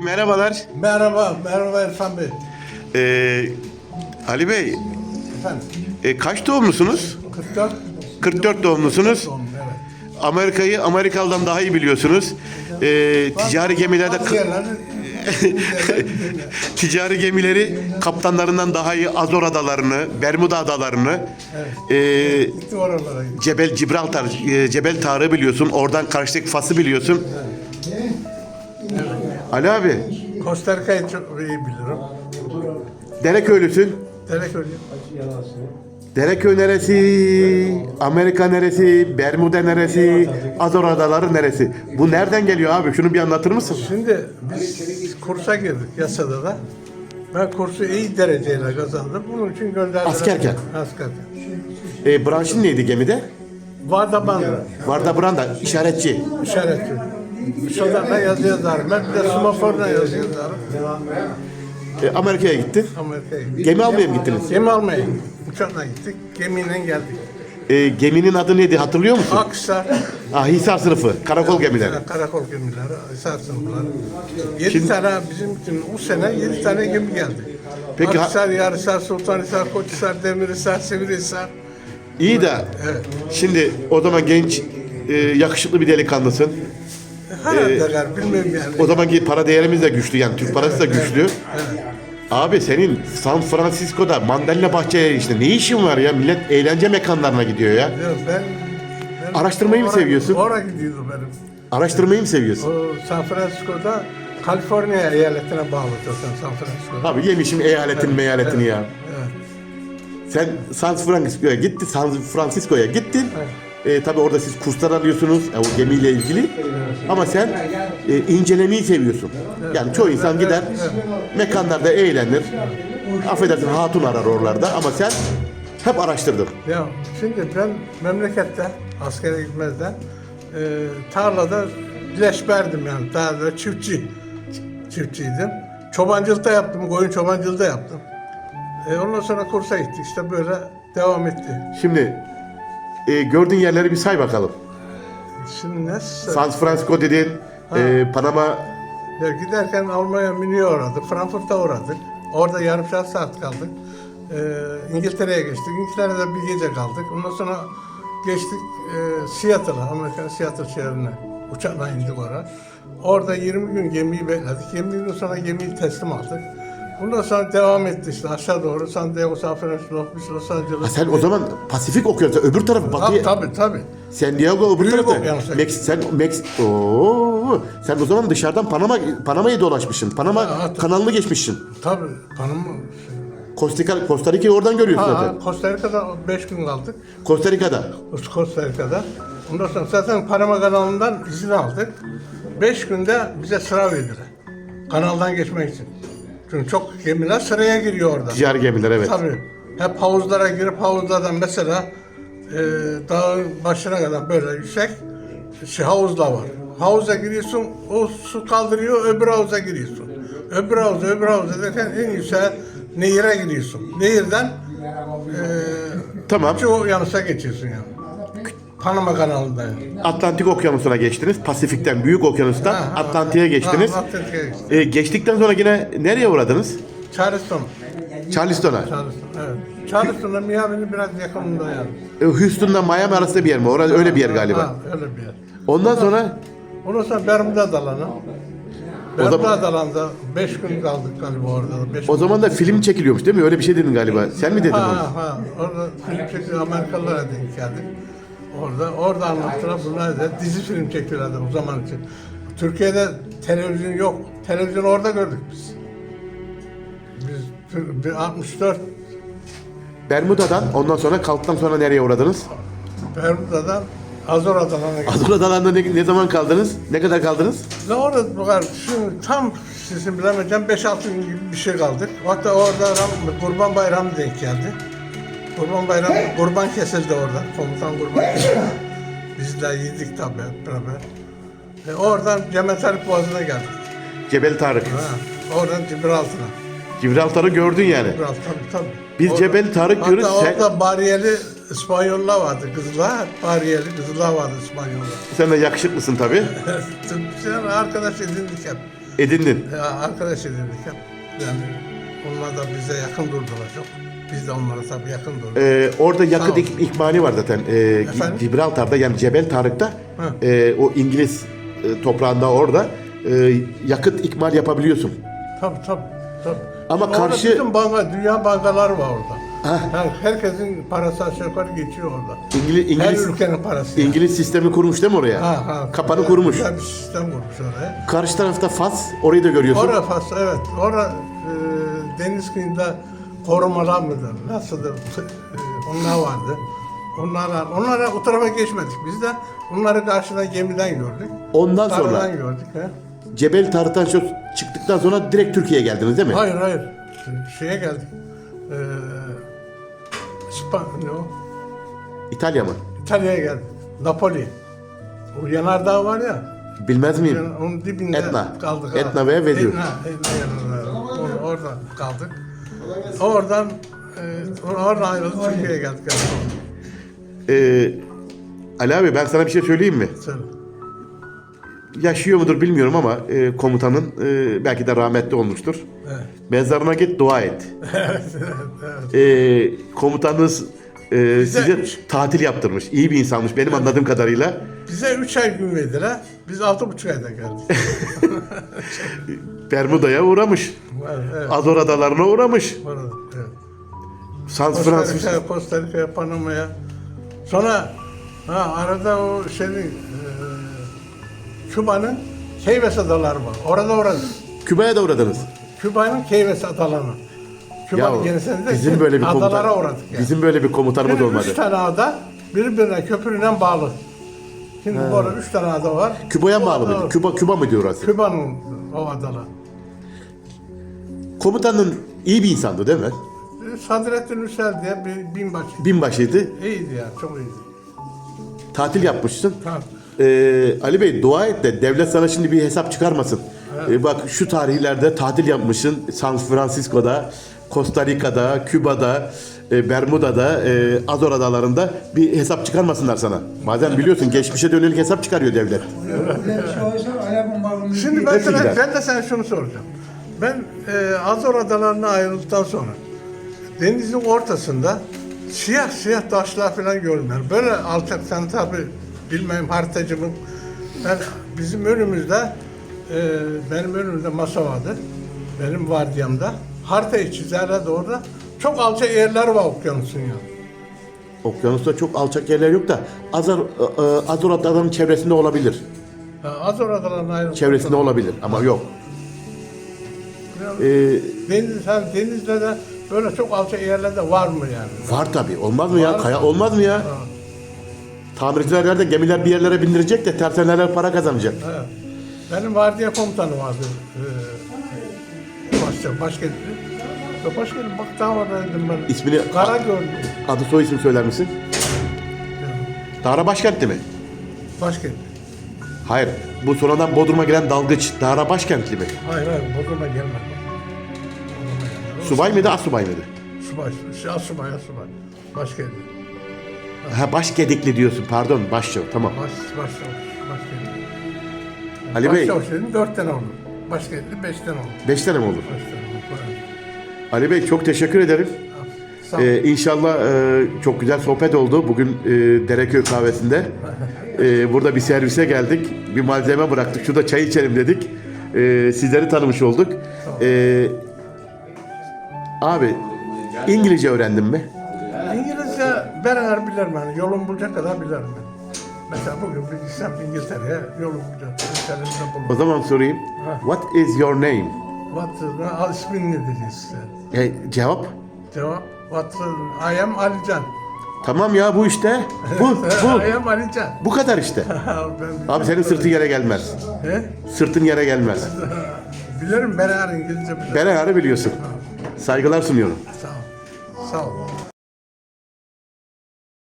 Merhabalar. Merhaba, merhaba İrfan Bey. Ee, Ali Bey, Efendim, e, kaç doğumlusunuz? 44 44 doğumlusunuz. doğumlu, evet. Amerika'yı Amerikalı'dan daha iyi biliyorsunuz. Ee, ticari gemilerde Bazı ticari gemileri kaptanlarından daha iyi Azor adalarını, Bermuda adalarını, gitti oralara gitti. Cebel Gibraltar, e, Cebel Tarık'ı biliyorsun. Oradan karşıdaki Fas'ı biliyorsun. Ali abi, Costa Rica'yı çok iyi bilirim. Dereköylüsün. Dereköy. Dereköy neresi? Amerika neresi? Bermuda neresi? Azor adaları neresi? Bu nereden geliyor abi? Şunu bir anlatır mısın? Şimdi biz kursa girdik yasada da. Ben kursu iyi dereceyle kazandım. Bunun için gönderdiler. Askerken? Askerken. E, branşın neydi gemide? Vada bandı. Varda Branda, işaretçi. işaretçi. Şuradan yazı yazarım. Ben de semaforla yazı yazarım. E, Amerika'ya gittin. Amerika'ya gittik. Gemi almaya mı gittiniz? Gemi almaya. Uçakla gittik. Gemiyle geldik. E, geminin adı neydi hatırlıyor musun? Akhisar, Ah, Hisar sınıfı, karakol gemileri. Karakol gemileri, Hisar sınıfları. Yedi Şimdi- tane bizim için bu sene yedi tane gemi geldi. Peki Peki, ha- Akhisar, Yarhisar, Sultanhisar, Koçhisar, Demirhisar, Sivrihisar. İyi de Evet. şimdi o zaman genç, e, yakışıklı bir delikanlısın. Herhalde gar, bilmiyorum yani. O zamanki para değerimiz de güçlü yani Türk parası da güçlü. Abi senin San Francisco'da mandalina bahçeye işte ne işin var ya? Millet eğlence mekanlarına gidiyor ya. Ben, ben Araştırmayı mı oraya- seviyorsun? Oraya gidiyordu benim. Araştırmayı mı seviyorsun? O San Francisco'da Kaliforniya eyaletine bağlı zaten San Francisco. Abi yemişim eyaletin meyaletini ya. Evet. Sen San Francisco'ya gittin, San Francisco'ya gittin. E, tabii orada siz kurslar alıyorsunuz e, o gemiyle ilgili. Ama sen e, incelemeyi seviyorsun. Yani çoğu insan gider, mekanlarda eğlenir. Affedersin hatun arar oralarda ama sen hep araştırdın. Ya şimdi ben memlekette askere gitmezden e, tarlada leşberdim yani tarlada çiftçi çiftçiydim. Çobancılık da yaptım, koyun çobancılığı da yaptım. E, ondan sonra kursa gittik işte böyle devam etti. Şimdi e, gördüğün yerleri bir say bakalım. Şimdi ne? San Francisco dedin, e, Panama Ya giderken Almanya Münih'e uğradık, Frankfurt'a uğradık. Orada yarım saat saat kaldık. Ee, İngiltere'ye geçtik. İngiltere'de bir gece kaldık. Ondan sonra geçtik e, Seattle'a, Amerika'nın Seattle şehrine. Uçakla indik oraya. Orada 20 gün gemiyi bekledik. 20 gün sonra gemiyi teslim aldık. Ondan sonra devam etti işte aşağı doğru. San Diego, San Francisco, Los Angeles. Ha sen o zaman Pasifik okyanusu öbür tarafı Tabii batıya tabii tabii. San Diego öbür Büyük tarafta. okyanusa Mex sen Mex Oo, sen o zaman dışarıdan Panama Panama'yı dolaşmışsın. Panama Ha, kanalını geçmişsin. Tabii. Panama. Costa Rica Costa Rica'yı oradan görüyorsun Ha, zaten. Costa Rica'da 5 gün kaldık. Costa Rica'da. Costa Rica'da. Ondan sonra zaten Panama kanalından izin aldık. Beş günde bize sıra verdiler. Kanaldan geçmek için. Çünkü çok gemiler sıraya giriyor orada. Ticari gemiler evet. Tabii. Hep havuzlara girip havuzlardan mesela e, dağın başına kadar böyle yüksek şey, havuzlar var. Havuza giriyorsun, o su kaldırıyor, öbür havuza giriyorsun. Öbür havuza, öbür havuza derken en yüksek nehire gidiyorsun. Nehirden e, Tamam. şu yanısa geçiyorsun yani. Panama kanalında yani. Atlantik Okyanusu'na geçtiniz. Pasifik'ten, Büyük Okyanus'tan Ha, ha. Atlantik'e geçtiniz. Ha, Atlantik'e geçtik. E, geçtikten sonra yine nereye uğradınız? Charleston. Charleston'a. Charleston, evet. Charleston'la Miami'nin biraz yakınında yani. E, Houston'la Miami arasında bir yer mi? Orası öyle bir yer galiba. Ha, öyle bir yer. Ondan sonra Ondan sonra Bermuda Dalanı. Zaman- Bermuda Dalan'da 5 gün kaldık galiba orada. Beş o zaman da film çekiliyormuş değil mi? Öyle bir şey dedin galiba. Sen mi dedin onu? Ha ha. Orada film çekiyor. Amerikalılara denk geldik. Orada, orada anlattılar. Bunlar da dizi film çekiyorlardı o zaman için. Türkiye'de televizyon yok. Televizyon orada gördük biz. Biz Tür- bir 64 Bermuda'dan ondan sonra kalktıktan sonra nereye uğradınız? Bermuda'dan Azor Adaları'na gittik. Azul Adaları'nda ne, ne zaman kaldınız? Ne kadar kaldınız? Ve orada bu kadar, şimdi tam sizin bilemeyeceğim 5-6 gün gibi bir şey kaldık. Hatta orada Ram- Kurban Bayramı denk geldi. Kurban Bayramı, kurban kesildi orada. Komutan kurban kesildi. Biz de yedik tabii hep beraber. E oradan Cemet Arif Boğazı'na geldik. Cebel Tarık. Ha, oradan Gibraltar'a. Gibraltar'ı gördün yani. Gibraltar tabii tabii. Orada- Cebel Tarık hatta diyoruz, sen- orada bariyeli İspanyollar vardı. Kızlar, bariyeli kızlar vardı İspanyollar. Sen de yakışıklısın tabii. Sen arkadaş edindik hep. Edindin. Ya arkadaş edindik hep. Yani onlar da bize yakın durdular çok. Biz de onlara tabii yakın durduk. Ee, orada yakıt ik- ikmali var zaten. Ee, Efendim? Gibraltar'da yani Cebel Tarık'ta e, o İngiliz e, toprağında orada e, yakıt ikmal yapabiliyorsun. Tabii tabii. tabii. Ama Orada karşı- bütün banka, dünya bankaları var orada. Heh. Herkesin parası aşağı yukarı geçiyor orada. İngiliz, Her İngiliz, ülkenin parası. yani. İngiliz sistemi kurmuş değil mi oraya? Ha, ha. Kapanı Güzel- kurmuş. Güzel bir sistem kurmuş oraya. Karşı tarafta Fas, orayı da görüyorsun. Orada Fas, evet. Orada e, deniz kıyında korumalar mıdır? Nasıldır? Onlar vardı. Onlara, onlara o tarafa geçmedik biz de. Onları karşıdan gemiden gördük. Ondan sonra gördük. He. Cebel Tarık'tan şu çıktıktan sonra direkt Türkiye'ye geldiniz değil mi? Hayır hayır. Şeye geldik. Ee, İspan, ne o? İtalya mı? İtalya'ya geldik. Napoli. O yanardağ var ya. Bilmez miyim? yan- Onun dibinde Etna. kaldık. Etna ha. ve Vezüv. Etna, Etna yanardağı. Or- Orada kaldık. Oradan e, oradan ayrıldık Türkiye'ye geldik. Ee, Ali abi ben sana bir şey söyleyeyim mi? Söyle. Yaşıyor mudur bilmiyorum ama e, komutanın e, belki de rahmetli olmuştur. Evet. Mezarına git dua et. evet, evet. E, komutanınız e, size tatil yaptırmış. İyi bir insanmış benim anladığım kadarıyla. Bize üç ay gün verdiler. Biz altı buçuk ayda geldik. Bermuda'ya uğramış. Evet, evet. Azor adalarına uğramış. Orada, evet. San Costa Francisco. Rica, Costa Rica, Panama'ya. Sonra ha, arada o şeyin e, Küba'nın Keyves adaları var. Orada orada. Küba'ya da uğradınız. Küba'nın Keyves adalarına. Küba'nın gerisinde bizim böyle bir adalara komutan, uğradık yani. bizim böyle bir komutanımız Şimdi olmadı. üç tane ada birbirine köprüyle bağlı. Şimdi bu arada üç tane ada var. Küba'ya bağlı mıydı? Küba, Küba mı diyor orası? Küba'nın o adalar. Komutanın iyi bir insandı değil mi? Sadrettin Üsel diye bir binbaşı. Binbaşıydı. İyiydi ya, çok iyiydi. Tatil yapmışsın. Tamam. Ee, Ali Bey dua et de devlet sana şimdi bir hesap çıkarmasın. Ee, bak şu tarihlerde tatil yapmışsın. San Francisco'da, Costa Rica'da, Küba'da, e, Bermuda'da, e, Azor Adaları'nda bir hesap çıkarmasınlar sana. Bazen biliyorsun geçmişe dönük hesap çıkarıyor devlet. Şimdi ben, sana, ben de sana şunu soracağım. Ben e, Azor Adaları'na ayrıldıktan sonra denizin ortasında siyah siyah taşlar falan. Yani Böyle alçak sen tabi bilmem haritacımın ben bizim önümüzde e, benim önümde masa vardı. Benim vardiyamda. Haritayı çizerler doğru. Çok alçak yerler var okyanusun ya. Okyanusta çok alçak yerler yok da Azor, e, e, Azor Adaları'nın çevresinde olabilir. Ha, Azor Adaları'na ayrıldıktan Çevresinde olabilir ama yok. Ee, Deniz, ha, denizde de böyle çok alçak yerlerde var mı yani? var tabii. Olmaz mı ya? Var. Kaya olmaz mı ya? Ha. Tamirciler nerede? Gemiler bir yerlere bindirecek de tersaneler para kazanacak. Evet. Benim vardiya komutanı vardı. Ee, başta, başkentli. Ya başkentli bak daha var dedim ben. İsmini- Kara gördüm. Adı soy isim söyler misin? Dağra başkentli mi? Başkentli. Hayır. Bu sonradan Bodrum'a gelen dalgıç Dağra başkentli mi? Hayır hayır Bodrum'a gelmedi. Subay mıydı, asubay mıydı? Subay. Şey, asubay asubay. Başkentli. Ha başgedikli diyorsun. Pardon, başçavuş. Tamam. Baş, başçavuş. Başkentli. Ali Bey, Başçavuş dedim dört tane oldu. Başkentli beş tane oldu. beş tane mi olur? Beş tane. Evet. Ali Bey çok teşekkür ederim. Ee, inşallah e, çok güzel sohbet oldu bugün e, Dereköy kahvesinde. E, burada bir servise geldik. Bir malzeme bıraktık. Şurada çay içelim dedik. E, sizleri tanımış olduk. E, abi İngilizce öğrendin mi? İngilizce beraber bilirim yani. Yolum bulacak kadar bilirim ben. Mesela bugün bir gitsem İngiltere'ye yolum bulacak. İngiltere'de O zaman sorayım. What is your name? What, uh, ismin nedir işte? E, cevap? Cevap, what, uh, I am Alican. Tamam ya bu işte. Bu, bu. I am Alican. Bu kadar işte. Abi senin sırtın yere gelmez. He? Sırtın yere gelmez. Bilirim beraber İngilizce bilirim. Beraber biliyorsun. Saygılar sunuyorum. Sağ ol. Sağ ol.